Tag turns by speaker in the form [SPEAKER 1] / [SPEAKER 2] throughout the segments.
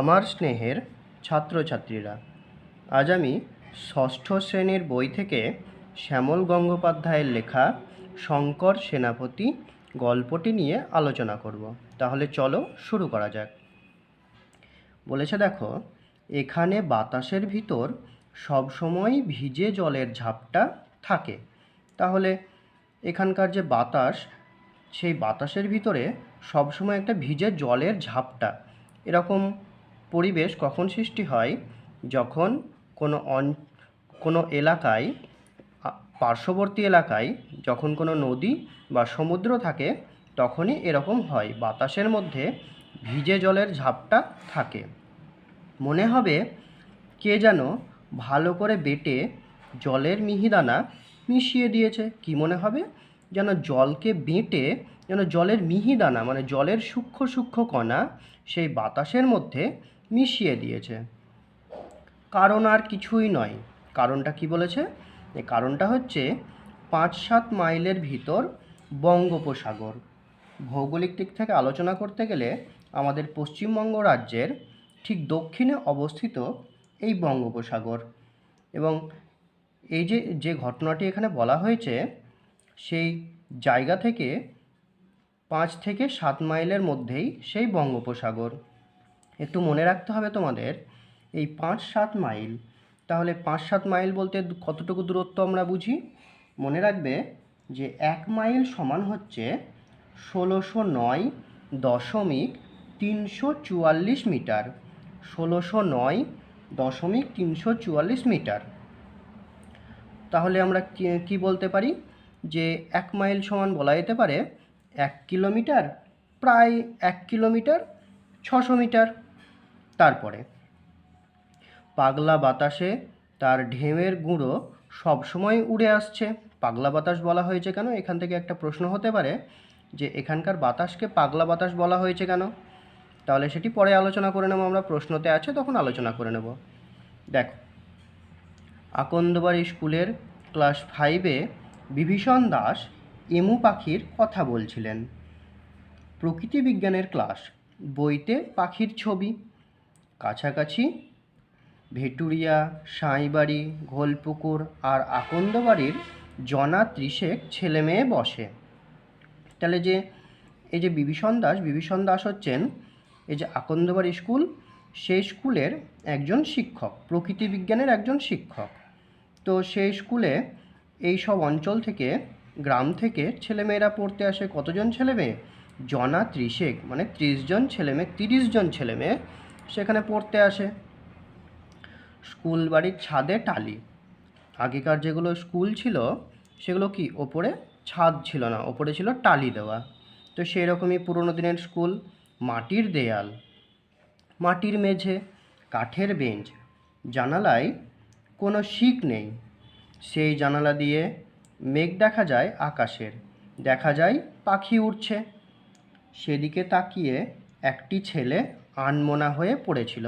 [SPEAKER 1] আমার স্নেহের ছাত্রছাত্রীরা। আজ আমি ষষ্ঠ শ্রেণির বই থেকে শ্যামল গঙ্গোপাধ্যায়ের লেখা শঙ্কর সেনাপতি গল্পটি নিয়ে আলোচনা করব। তাহলে চলো শুরু করা যাক। বলেছে দেখো, এখানে বাতাসের ভিতর সবসময় ভিজে জলের ঝাপটা থাকে। তাহলে এখানকার যে বাতাস, সেই বাতাসের ভিতরে সবসময় একটা ভিজে জলের ঝাপটা। এরকম পরিবেশ কখন সৃষ্টি হয়? যখন কোনো অন, কোনো এলাকায় পার্শ্ববর্তী এলাকায় যখন কোনো নদী বা সমুদ্র থাকে, তখনই এরকম হয়। বাতাসের মধ্যে ভিজে জলের ঝাপটা থাকে। মনে হবে কে যেন ভালো করে বেটে জলের মিহিদানা মিশিয়ে দিয়েছে। কি মনে হবে? যেন জলকে বেটে, যেন জলের মিহিদানা মানে জলের সূক্ষ্ম সূক্ষ্ম কণা সেই বাতাসের মধ্যে মিশিয়ে দিয়েছে। কারণ আর কিছুই নয়। কারণটা কি বলেছে? কারণটা হচ্ছে পাঁচ সাত মাইলের ভিতর বঙ্গোপসাগর। ভৌগোলিক দিক থেকে আলোচনা করতে গেলে আমাদের পশ্চিমবঙ্গ রাজ্যের ঠিক দক্ষিণে অবস্থিত এই বঙ্গোপসাগর। এবং এই যে যে ঘটনাটি এখানে বলা হয়েছে, সেই জায়গা থেকে পাঁচ থেকে সাত মাইলের মধ্যেই সেই বঙ্গোপসাগর। একটু মনে রাখতে হবে তোমাদের, এই পাঁচ সাত মাইল, তাহলে পাঁচ সাত মাইল বলতে কতটুকু দূরত্ব আমরা বুঝি? মনে রাখবে যে এক মাইল সমান হচ্ছে ষোলোশো নয় দশমিক তিনশো চুয়াল্লিশ মিটার, ষোলোশো নয় দশমিক তিনশো চুয়াল্লিশ মিটার। তাহলে আমরা কী বলতে পারি? যে এক মাইল সমান বলা যেতে পারে এক কিলোমিটার, প্রায় এক কিলোমিটার, ছশো মিটার। তারপরে। পাগলা বাতাসে তার ঢেউয়ের গুঁড়ো সবসময় উড়ে আসছে। পাগলা বাতাস বলা হয়েছে কেন? এখান থেকে একটা প্রশ্ন হতে পারে যে এখানকার বাতাসকে পাগলা বাতাস বলা হয়েছে কেন? তাহলে সেটি পরে আলোচনা করে নেব, আমরা প্রশ্নতে আছে তখন আলোচনা করে নেব। দেখো আকন্দবাড়ি স্কুলের ক্লাস ফাইভে বিভীষণ দাস এমু পাখির কথা বলছিলেন। প্রকৃতি বিজ্ঞানের ক্লাস, বইতে পাখির ছবি। কাছাকাছি? ভেটুরিয়া, সাঁইবাড়ি, ঘোলপুকুর আর আকন্দবাড়ির জনা ত্রিশেক ছেলে মেয়ে বসে। তাহলে যে, এই যে বিভীষণ দাস বিভীষণ দাস হচ্ছেন এই যে আকন্দবাড়ি স্কুল, সেই স্কুলের একজন শিক্ষক, প্রকৃতি বিজ্ঞানের একজন শিক্ষক। তো সেই স্কুলে এই সব অঞ্চল থেকে, গ্রাম থেকে ছেলেমেয়েরা পড়তে আসে কতজন ছেলে মেয়ে? জনা ত্রিশেক মানে ত্রিশ জন ছেলে মেয়ে, তিরিশ জন ছেলে মেয়ে সেখানে পড়তে আসে। স্কুল বাড়ির ছাদে টালি। আগেকার যেগুলো স্কুল ছিল, সেগুলো কি? ওপরে ছাদ ছিল না, ওপরে ছিল টালি দেওয়া। তো সেই রকমই পুরোনো দিনের স্কুল, মাটির দেয়াল, মাটির মেঝে, কাঠের বেঞ্চ, জানালায় কোনো শিক নেই। সেই জানালা দিয়ে মেঘ দেখা যায় আকাশের, দেখা যায় পাখি উড়ছে। সেদিকে তাকিয়ে একটি ছেলে আনমনা হয়ে পড়েছিল।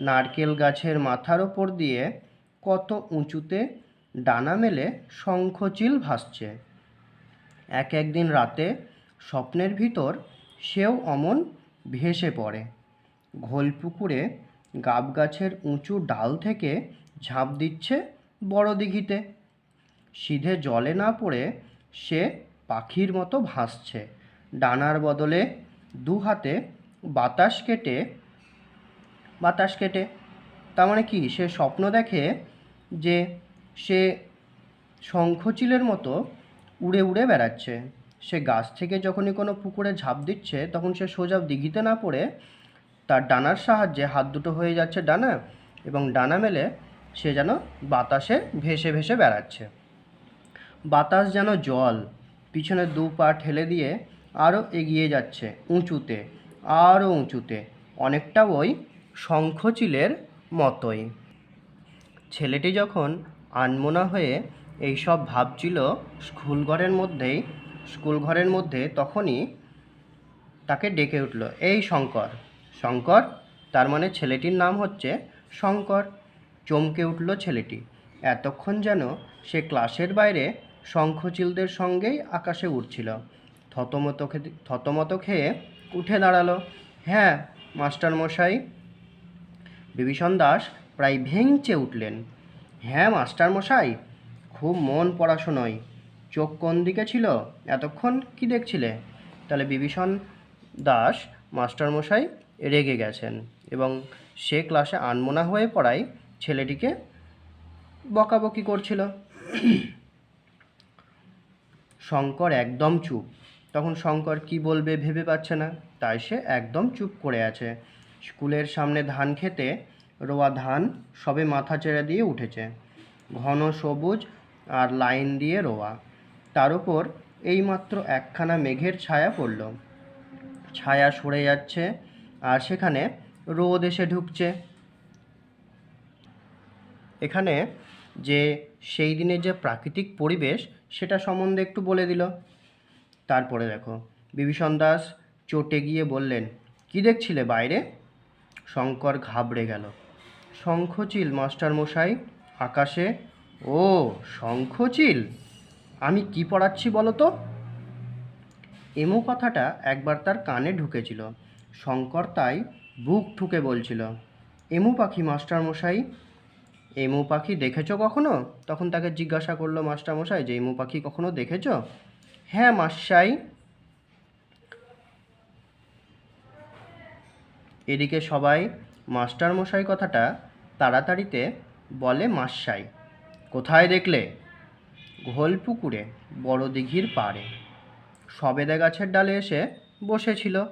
[SPEAKER 1] নারকেল গাছের মাথার ওপর দিয়ে কত উঁচুতে ডানা মেলে শঙ্খচিল ভাসছে। এক একদিন রাতে স্বপ্নের ভিতর সেও অমন ভেসে পড়ে। ঘোলপুকুরে গাব গাছের উঁচু ডাল থেকে ঝাঁপ দিচ্ছে বড় দিঘিতে। সিধে জলে না পড়ে সে পাখির মতো ভাসছে। ডানার বদলে দু হাতে বাতাস কেটে বাতাস কেটে, তার মানে কি? সে স্বপ্ন দেখে যে সে শঙ্খচিলের মতো উড়ে উড়ে বেড়াচ্ছে। সে গাছ থেকে যখনই কোনো পুকুরে ঝাঁপ দিচ্ছে, তখন সে সোজা দিঘিতে না পড়ে তার ডানার সাহায্যে হাত দুটো হয়ে যাচ্ছে ডানা এবং ডানা মেলে সে যেন বাতাসে ভেসে ভেসে বেড়াচ্ছে। বাতাস যেন জল, পিছনে দু পা ঠেলে দিয়ে আরও এগিয়ে যাচ্ছে উঁচুতে। আরও উঁচুতে, অনেকটা ওই শঙ্খচিলের মতোই। ছেলেটি যখন আনমোনা হয়ে এইসব ভাবছিল স্কুল ঘরের মধ্যেই স্কুল ঘরের মধ্যে তখনই তাকে ডেকে উঠল, এই শঙ্কর শঙ্কর, তার মানে ছেলেটির নাম হচ্ছে শঙ্কর। চমকে উঠল ছেলেটি, এতক্ষণ যেন সে ক্লাসের বাইরে শঙ্খচিলদের সঙ্গেই আকাশে উঠছিল থতমত খেতে, থতমত খেয়ে উঠে দাঁড়াল। হ্যাঁ মাস্টারমশাই। বিভীষণ দাস প্রায় ভেঙচে উঠলেন। হ্যাঁ মাস্টারমশাই, খুব মন পড়াশোনায় চোখ কোন দিকে ছিল? এতক্ষণ কি দেখছিলে? তাহলে বিভীষণ দাস, মাস্টারমশাই, রেগে গেছেন এবং সে ক্লাসে আনমোনা হয়ে পড়ায় ছেলেটিকে বকাবকি করছিল। শঙ্কর একদম চুপ। তখন শঙ্কর কি বলবে ভেবে পাচ্ছে না। তাই সে একদম চুপ করে আছে। স্কুলের সামনে ধান খেতে রোয়া ধান সবে মাথা চেড়ে দিয়ে উঠেছে। ঘন সবুজ আর লাইন দিয়ে রোয়া। তার উপর এইমাত্র একখানা মেঘের ছায়া পড়ল। ছায়া সরে যাচ্ছে আর সেখানে রোদ এসে ঢুকছে। এখানে যে সেই দিনের যে প্রাকৃতিক পরিবেশ, সেটা সম্বন্ধে একটু বলে দিল। তারপরে দেখো। বিভীষণ দাস চটে গিয়ে বললেন, কি দেখছিলে বাইরে? শঙ্কর ঘাবড়ে গেল। শঙ্খচিল, মাস্টার মশাই, আকাশে? ও, শঙ্খচিল? আমি কি পড়াচ্ছি বলো তো? এমো কথাটা একবার তার কানে ঢুকেছিল। শঙ্কর তাই বুক ঠুকে বলছিল, এমু পাখি, মাস্টার মশাই? এমু পাখি দেখেছ কখনো? তখন তাকে জিজ্ঞাসা করল মাস্টার মশাই, যে এমু পাখি কখনো দেখেছ? হ্যাঁ মাসাই এদিকে সবাই মাস্টার মশাই কথাটা তাড়াতাড়িতে বলে মাসাই কোথায় দেখলে? ঘোলপুকুরে বড় দিঘির পাড়ে। সবেদা গাছের ডালে এসে বসেছিল।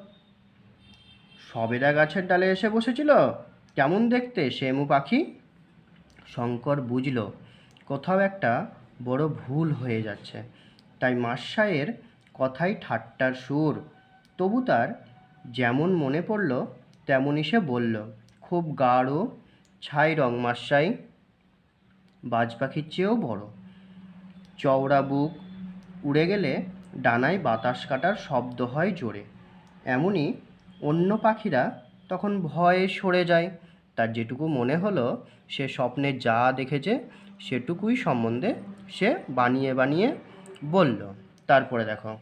[SPEAKER 1] সবেদা গাছের ডালে এসে বসেছিল? কেমন দেখতে সে এমু পাখি? শঙ্কর বুঝল, কোথাও একটা বড় ভুল হয়ে যাচ্ছে। তাই মাসায়ের কথাই ঠাট্টার সুর। তবু তার যেমন মনে পড়ল তেমনই সে বলল, খুব গাঢ়, ছাই রং মাসাই বাজ পাখির চেয়েও বড়। চওড়া বুক উড়ে গেলে ডানায় বাতাস কাটার শব্দ হয় জোরে। এমনই অন্য পাখিরা তখন ভয়ে সরে যায়। তার যেটুকু মনে হলো, সে স্বপ্নে যা দেখেছে, সেটুকুই সম্বন্ধে সে বানিয়ে বানিয়ে বলল, তারপরে দেখো।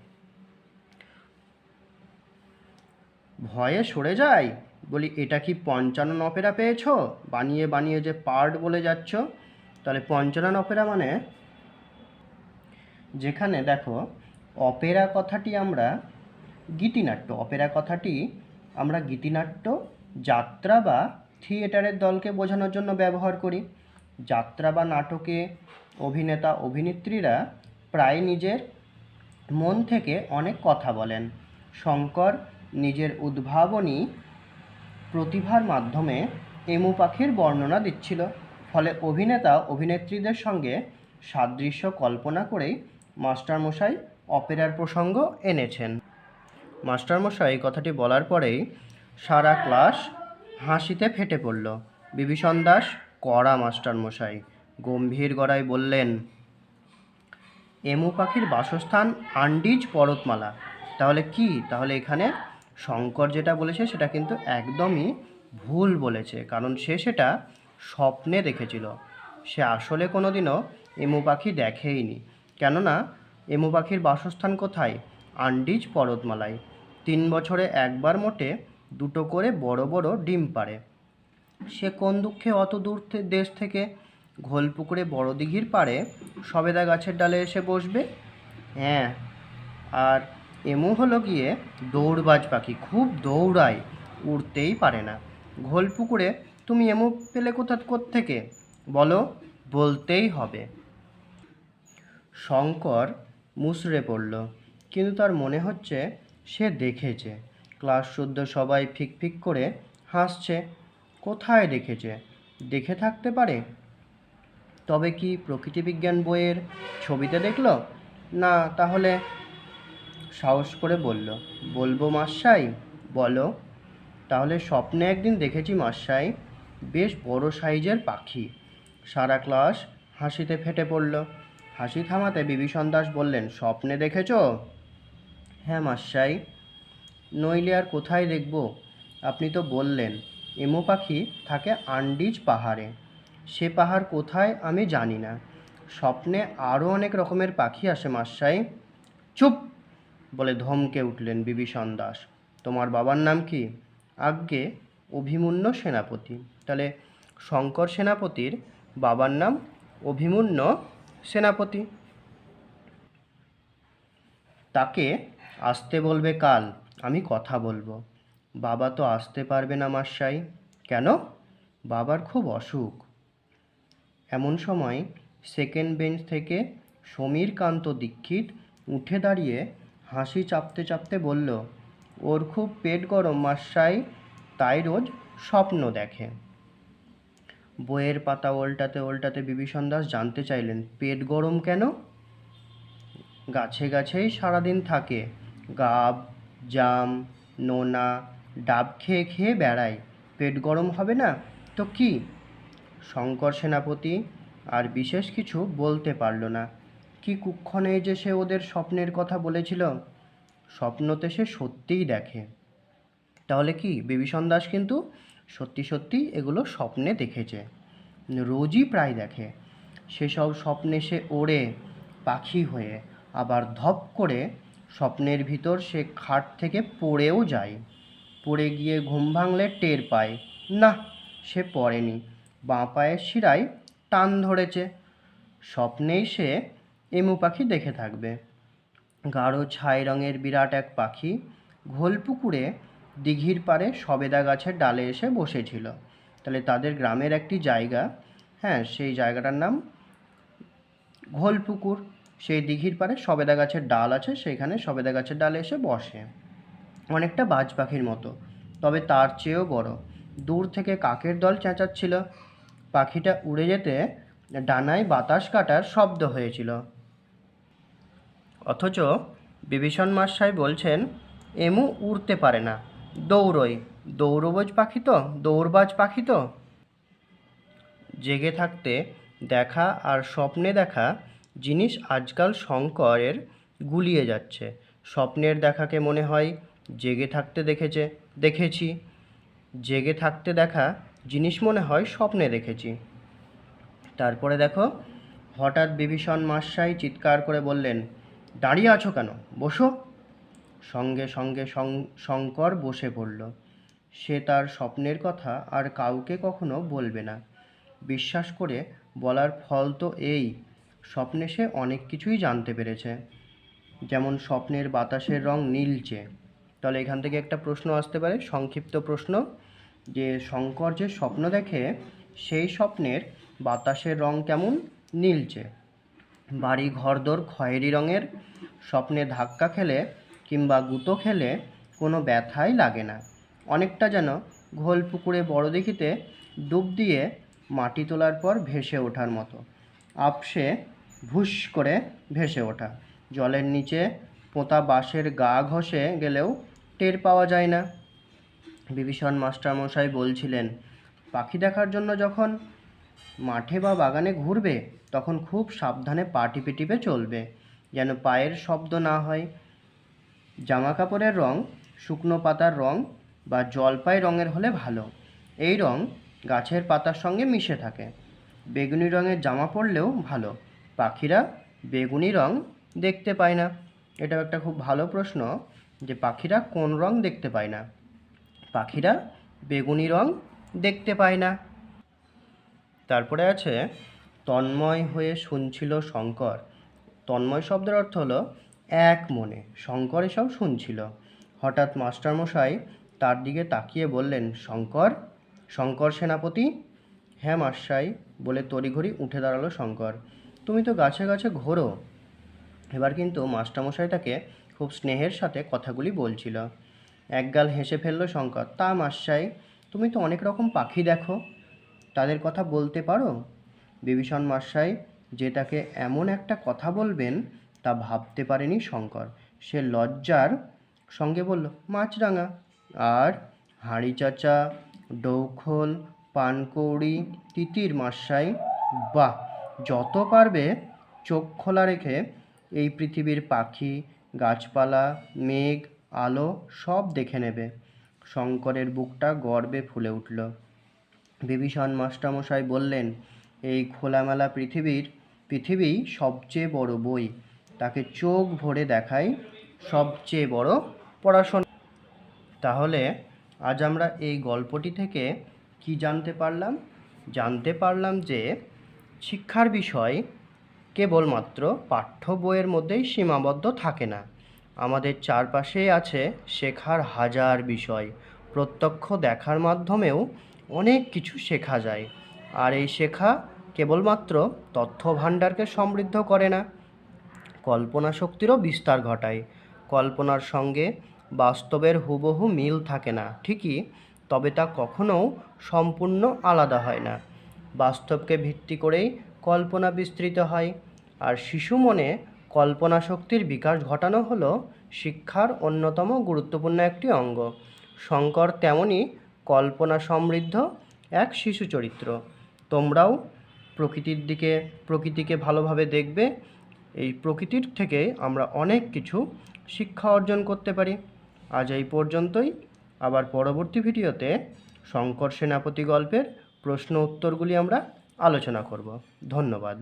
[SPEAKER 1] ভয়ে সরে যায় বলি, এটা কি পঞ্চানন অপেরা পেয়েছ? বানিয়ে বানিয়ে যে পার্ট বলে যাচ্ছ। তাহলে পঞ্চানন অপেরা মানে? যেখানে দেখো, অপেরা কথাটি আমরা গীতিনাট্য, অপেরা কথাটি আমরা গীতিনাট্য, যাত্রা বা থিয়েটারের দলকে বোঝানোর জন্য ব্যবহার করি। যাত্রা বা নাটকে অভিনেতা, অভিনেত্রীরা প্রায় নিজের মন থেকে অনেক কথা বলেন। শঙ্কর নিজের উদ্ভাবনী প্রতিভার মাধ্যমে এমু পাখির বর্ণনা দিচ্ছিল। ফলে অভিনেতা, অভিনেত্রীদের সঙ্গে সাদৃশ্য কল্পনা করেই মাস্টারমশাই অপেরার প্রসঙ্গ এনেছেন। মাস্টারমশাই কথাটি বলার পরেই সারা ক্লাস হাসিতে ফেটে পড়ল। বিভীষণ দাস, কড়া মাস্টারমশাই। গম্ভীর গড়ায় বললেন এমু পাখির বাসস্থান আন্ডিজ পর্বতমালা। তাহলে কি? তাহলে এখানে শঙ্কর যেটা বলেছে, সেটা কিন্তু একদমই ভুল বলেছে, কারণ সে সেটা স্বপ্নে দেখেছিল। সে আসলে কোনো দিনও এমু পাখি দেখেইনি। কেননা এমু পাখির বাসস্থান কোথায়? আন্ডিজ পর্বতমালায়। তিন বছরে একবার মোটে দুটো করে বড় বড় ডিম পাড়ে। সে কোন দুঃখে অত দূর দেশ থেকে ঘোলপুকুরে বড় দিঘির পাড়ে সবেদা গাছের ডালে এসে বসবে। হ্যাঁ আর এমু হলো গিয়ে দৌড়বাজ পাখি, খুব দৌড়ায়, উড়তেই পারে না। ঘোলপুকুরে তুমি এমু পেলে কোথা থেকে বলো, বলতেই হবে। শঙ্কর মুচড়ে পড়ল, কিন্তু তার মনে হচ্ছে সে দেখেছে। ক্লাস শুদ্ধ সবাই ফিক ফিক করে হাসছে। কোথায় দেখেছে? দেখে থাকতে পারে? তবে কি প্রকৃতিবিজ্ঞান বইয়ের ছবিতে দেখল? না, তাহলে? সাহস করে বলল, বলব মাসাই বলো। তাহলে স্বপ্নে একদিন দেখেছি মাসাই বেশ বড় সাইজের পাখি। সারা ক্লাস হাসিতে ফেটে পড়ল। হাসি থামাতে বিভীষণ দাস বললেন, স্বপ্নে দেখেছ? হ্যাঁ মাসাই নইলে আর কোথায় দেখব? আপনি তো বললেন, এমো পাখি থাকে আন্ডিজ পাহাড়ে। সে পাহাড় কোথায় আমি জানি না। স্বপ্নে আরও অনেক রকমের পাখি আসে মাসাই চুপ! বলে ধমকে উঠলেন বিভীষণ দাস। তোমার বাবার নাম কি? আজ্ঞে অভিমন্যু সেনাপতি। তাহলে শঙ্কর সেনাপতির বাবার নাম অভিমন্যু সেনাপতি। তাকে আসতে বলবে কাল, আমি কথা বলব। বাবা তো আসতে পারবে না মাসাই কেন? বাবার খুব অসুখ। এমন সময় সেকেন্ড বেঞ্চ থেকে সমীরকান্ত দীক্ষিত উঠে দাঁড়িয়ে হাসি চাপতে চাপতে বলল, ওর খুব পেট গরম মাসাই তাই রোজ স্বপ্ন দেখে। বইয়ের পাতা ওল্টাতে ওল্টাতে বিভীষণ দাস জানতে চাইলেন, পেট গরম কেন? গাছে গাছেই সারাদিন থাকে। গাব, জাম, নোনা, ডাব খেয়ে খেয়ে বেড়ায় পেট গরম হবে না? তো কি? শঙ্কর সেনাপতি আর বিশেষ কিছু বলতে পারল না। কি কুক্ষণে যে সে ওদের স্বপ্নের কথা বলেছিল স্বপ্নতে সে সত্যিই দেখে। তাহলে কি বিভীষণ দাস কিন্তু সত্যি সত্যি এগুলো স্বপ্নে দেখেছে। রোজই প্রায় দেখে। সেসব স্বপ্নে সে ওড়ে পাখি হয়ে, আবার ধপ করে স্বপ্নের ভিতর সে খাট থেকে পড়েও যায়। পড়ে গিয়ে ঘুম ভাঙলে টের পায়। না সে পড়েনি। বাঁ পায়ের শিরায় টান ধরেছে। স্বপ্নেই সে এমু পাখি দেখে থাকবে। গাঢ় ছাই রঙের বিরাট এক পাখি ঘোলপুকুরে দিঘির পাড়ে সবেদা গাছের ডালে এসে বসেছিল। তাহলে তাদের গ্রামের একটি জায়গা? হ্যাঁ সেই জায়গাটার নাম ঘোলপুকুর সেই দিঘির পাড়ে সবেদা গাছের ডাল আছে, সেইখানে সবেদা গাছের ডালে এসে বসে। অনেকটা বাজ পাখির মতো, তবে তার চেয়েও বড়। দূর থেকে কাকের দল চেঁচাচ্ছিল। পাখিটা উড়ে যেতে ডানায় বাতাস কাটার শব্দ হয়েছিল। অথচ বিভীষণ মাসাই বলছেন, এমু উড়তে পারে না। দৌড়ই। দৌড়বাজ পাখি তো, দৌড়বাজ পাখি তো। জেগে থাকতে দেখা আর স্বপ্নে দেখা জিনিস আজকাল শঙ্করের গুলিয়ে যাচ্ছে। স্বপ্নের দেখাকে মনে হয়, জেগে থাকতে দেখেছে, দেখেছি। জেগে থাকতে দেখা জিনিস মনে হয় স্বপ্নে দেখেছি তারপরে দেখো, হঠাৎ বিভীষণ মাসাই চিৎকার করে বললেন, দাঁড়িয়ে আছো কেন? বসো। সঙ্গে সঙ্গে শঙ্কর বসে পড়ল। সে তার স্বপ্নের কথা আর কাউকে কখনো বলবে না। বিশ্বাস করে বলার ফল তো এই, স্বপ্নে সে অনেক কিছুই জানতে পেরেছে। যেমন স্বপ্নের বাতাসের রং নীলচে। তাহলে এখান থেকে একটা প্রশ্ন আসতে পারে, সংক্ষিপ্ত প্রশ্ন। যে শঙ্কর যে স্বপ্ন দেখে, সেই স্বপ্নের বাতাসের রং কেমন? নীলচে। বাড়ি ঘরদোর খয়েরি রঙের, স্বপ্নে ধাক্কা খেলে কিংবা গুঁতো খেলে কোনো ব্যথাই লাগে না। অনেকটা যেন ঘোল পুকুরে বড় দেখিতে ডুব দিয়ে মাটি তোলার পর ভেসে ওঠার মতো। আপসে ভুস করে ভেসে ওঠা। জলের নিচে পোঁতা বাঁশের গা ঘষে গেলেও টের পাওয়া যায় না। বিভীষণ মাস্টারমশাই বলছিলেন, পাখি দেখার জন্য যখন মাঠে বা বাগানে ঘুরবে, তখন খুব সাবধানে পা টিপে টিপে চলবে, যেন পায়ের শব্দ না হয়। জামা কাপড়ের রং, শুকনো পাতার রং বা জলপাই রঙের হলে ভালো। এই রং গাছের পাতার সঙ্গে মিশে থাকে। বেগুনি রঙের জামা পরলেও ভালো। পাখিরা বেগুনি রং দেখতে পায় না। এটাও একটা খুব ভালো প্রশ্ন যে পাখিরা কোন রং দেখতে পায় না। পাখিরা বেগুনি রং দেখতে পায় না। তারপরে আছে, তন্ময় হয়ে শুনছিল শঙ্কর। তন্ময় শব্দের অর্থ হলো এক মনে, শঙ্কর এসব শুনছিল। হঠাৎ মাস্টারমশাই তার দিকে তাকিয়ে বললেন, শঙ্কর শঙ্কর সেনাপতি? হ্যাঁ মাস্টাই বলে তড়িঘড়ি উঠে দাঁড়াল শঙ্কর। তুমি তো গাছে গাছে ঘোরো। এবার কিন্তু মাস্টারমশাইটাকে খুব স্নেহের সাথে কথাগুলি বলছিল। একগাল হেসে ফেলল শঙ্কর। তা মাস্টাই তুমি তো অনেক রকম পাখি দেখো। তাদের কথা বলতে পারো? বিভীষণ মাসাই যে তাকে এমন একটা কথা বলবেন, তা ভাবতে পারেনি শঙ্কর। সে লজ্জার সঙ্গে বলল, মাছরাঙা। আর হাঁড়ি চাচা, ডৌখোল, পানকৌড়ি, তিতির মাসাই বাহ, যত পারবে চোখ খোলা রেখে এই পৃথিবীর পাখি, গাছপালা, মেঘ আলো সব দেখে নেবে। শঙ্করের বুকটা গর্বে ফুলে উঠল। বিভীষণ মাস্টারমশাই বললেন, এই খোলামেলা পৃথিবীর পৃথিবী সবচেয়ে বড় বই। তাকে চোখ ভরে দেখাই সবচেয়ে বড় পড়াশোনা। তাহলে আজ আমরা এই গল্পটি থেকে কি জানতে পারলাম? জানতে পারলাম যে শিক্ষার বিষয় কেবলমাত্র পাঠ্য বইয়ের মধ্যেই সীমাবদ্ধ থাকে না। আমাদের চারপাশেই আছে শেখার হাজার বিষয়। প্রত্যক্ষ দেখার মাধ্যমেও অনেক কিছু শেখা যায়। আর এই শেখা কেবলমাত্র তথ্য ভাণ্ডারকে সমৃদ্ধ করে না, কল্পনা শক্তিরও বিস্তার ঘটায়। কল্পনার সঙ্গে বাস্তবের হুবহু মিল থাকে না, ঠিকই, তবে তা কখনোও সম্পূর্ণ আলাদা হয় না। বাস্তবকে ভিত্তি করেই কল্পনা বিস্তৃত হয়। আর শিশু মনে কল্পনা শক্তির বিকাশ ঘটানো হলো শিক্ষার অন্যতম গুরুত্বপূর্ণ একটি অঙ্গ। শঙ্কর তেমনই কল্পনা সমৃদ্ধ এক শিশু চরিত্র। তোমরাও প্রকৃতির দিকে, প্রকৃতিকে ভালোভাবে দেখবে। এই প্রকৃতির থেকে আমরা অনেক কিছু শিক্ষা অর্জন করতে পারি। আজ এই পর্যন্তই। আবার পরবর্তী ভিডিওতে শঙ্কর সেনাপতি গল্পের প্রশ্ন উত্তরগুলি আমরা আলোচনা করব। ধন্যবাদ।